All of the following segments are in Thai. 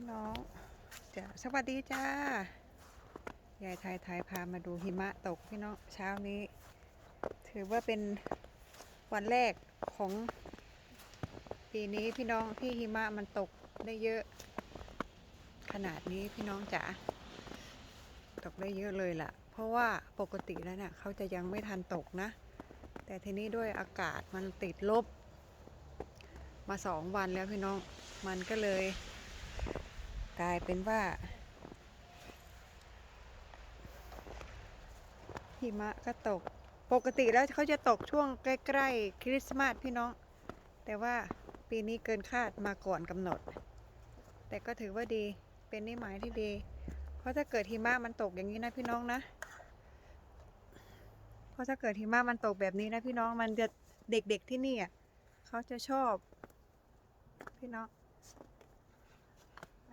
พี่น้องจ้ะสวัสดีจ้ายายไทยไทยพามาดูหิมะตกพี่น้องเช้านี้ ถือว่าเป็นวันแรกของปีนี้พี่น้องที่หิมะมันตกได้เยอะ ขนาดนี้พี่น้องจ๋าตกได้เยอะเลยล่ะ เพราะว่าปกติแล้วเนี่ยเขาจะยังไม่ทันตกนะ แต่ทีนี้ด้วยอากาศมันติดลบ มาสองวันแล้วพี่น้องมันก็เลย กลายเป็นว่าหิมะก็ตก ปกติแล้วเขาจะตกช่วงใกล้ ๆ คริสต์มาสพี่น้อง แต่ว่าปีนี้เกินคาดมาก่อนกำหนด แต่ก็ถือว่าดีเป็นนิหมายที่ดี เพราะถ้าเกิดหิมะมันตกอย่างนี้นะพี่น้องนะ เพราะถ้าเกิดหิมะมันตกแบบนี้นะพี่น้องมันจะเด็กๆที่นี่อะเขาจะชอบ พี่น้อง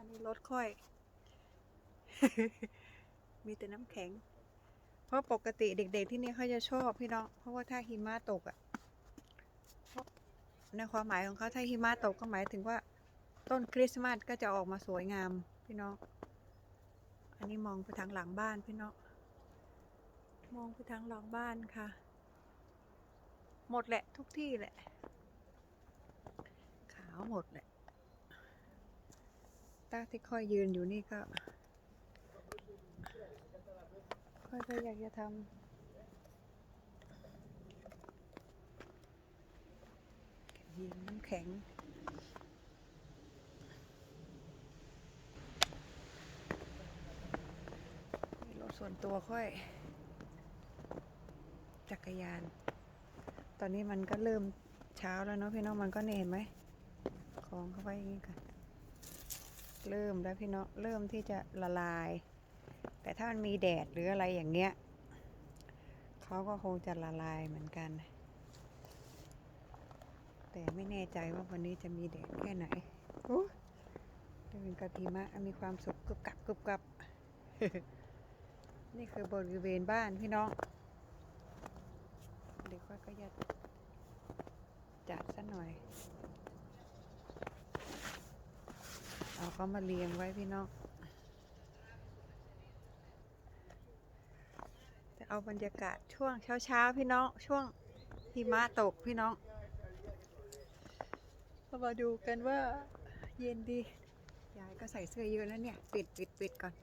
นนี้รถค่อย มีแต่น้ำแข็ง เพราะปกติเด็ก ๆ ที่นี่เขาจะชอบพี่น้อง เพราะว่าถ้าหิมะตกอะ่ะเพราะในความหมายของเขาถ้าหิมะตกก็หมายถึงว่า ต้นคริสต์มาสก็จะออกมาสวยงาม พี่น้อง อันนี้มองไปทางหลังบ้านพี่น้อง มองไปทางหลังบ้านค่ะ หมดแหละทุกที่แหละ ขาวหมดแหละ ตาที่ค่อยยืนอยู่นี่ก็ค่อยก็อยากจะทำยิงน้ำแข็งรถส่วนตัวค่อย จักรยาน ตอนนี้มันก็เริ่มเช้าแล้วเนาะพี่น้องมันก็เนี่ยเห็นไหม ของเข้าไปอย่างนี้กัน เริ่มแล้วพี่น้องเริ่มที่จะละลาย แต่ถ้ามันมีแดดหรืออะไรอย่างเงี้ยเขาก็คงจะละลายเหมือนกัน แต่ไม่แน่ใจว่าวันนี้จะมีแดดแค่ไหนโอ้เดินกับหิมะมีความสุขกรุบกรับกรุบกับ นี่คือบริเวณบ้านพี่น้อง เด็กว่าก็จะจัดซะหน่อย ก็มาเรียงไว้พี่น้องจะเอาบรรยากาศช่วงเช้าๆพี่น้องช่วงหิมะตกพี่น้องเรามาดูกันว่าเย็นดี ยายก็ใส่เสื้อเยอะแล้วเนี่ย ปิดปิดปิดก่อน